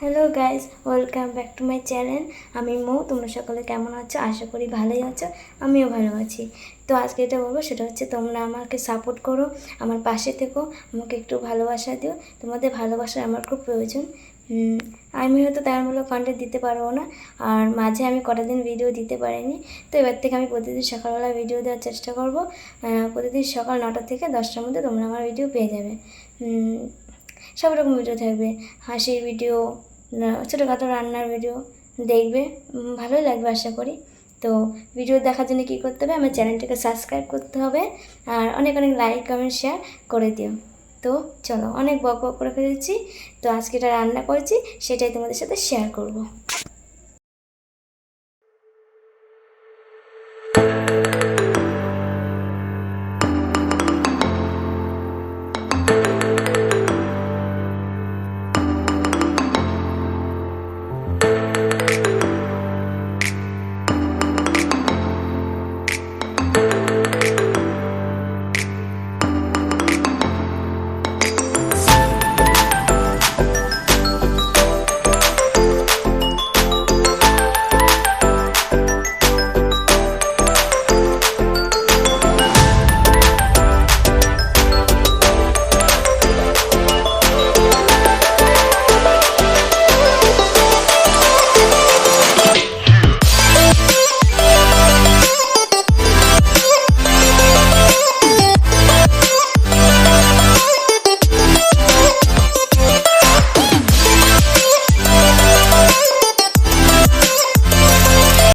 Hello guys welcome back to my channel আমি মৌ, তোমরা সকলে কেমন আছো? আশা করি ভালোই আছো। আমিও ভালো আছি। তো আজকে এটা বলব, সেটা হচ্ছে তোমরা আমাকে সাপোর্ট করো, আমার পাশে থেকো, আমাকে একটু ভালোবাসা দিও। তোমাদের ভালোবাসা আমার খুব প্রয়োজন। আমি হয়তো তার তেমনগুলো কন্টেন্ট দিতে পারব না, আর মাঝে আমি কটা দিন ভিডিও দিতে পারিনি। তো এবার থেকে আমি প্রতিদিন সকালবেলা ভিডিও দেওয়ার চেষ্টা করব। প্রতিদিন সকাল নটা থেকে দশটার মধ্যে তোমরা আমার ভিডিও পেয়ে যাবে। সব রকম ভিডিও থাকবে। হাসির ভিডিও ছোটোখাটো রান্নার ভিডিও দেখবে। ভালোই লাগবে আশা করি। তো ভিডিও দেখার জন্য কী করতে হবে? আমার চ্যানেলটাকে সাবস্ক্রাইব করতে হবে আর অনেক অনেক লাইক কমেন্ট শেয়ার করে দিও। তো চলো, অনেক বক বক করে ফেলেছি। তো আজকে এটা রান্না করেছি, সেটাই তোমাদের সাথে শেয়ার করব। you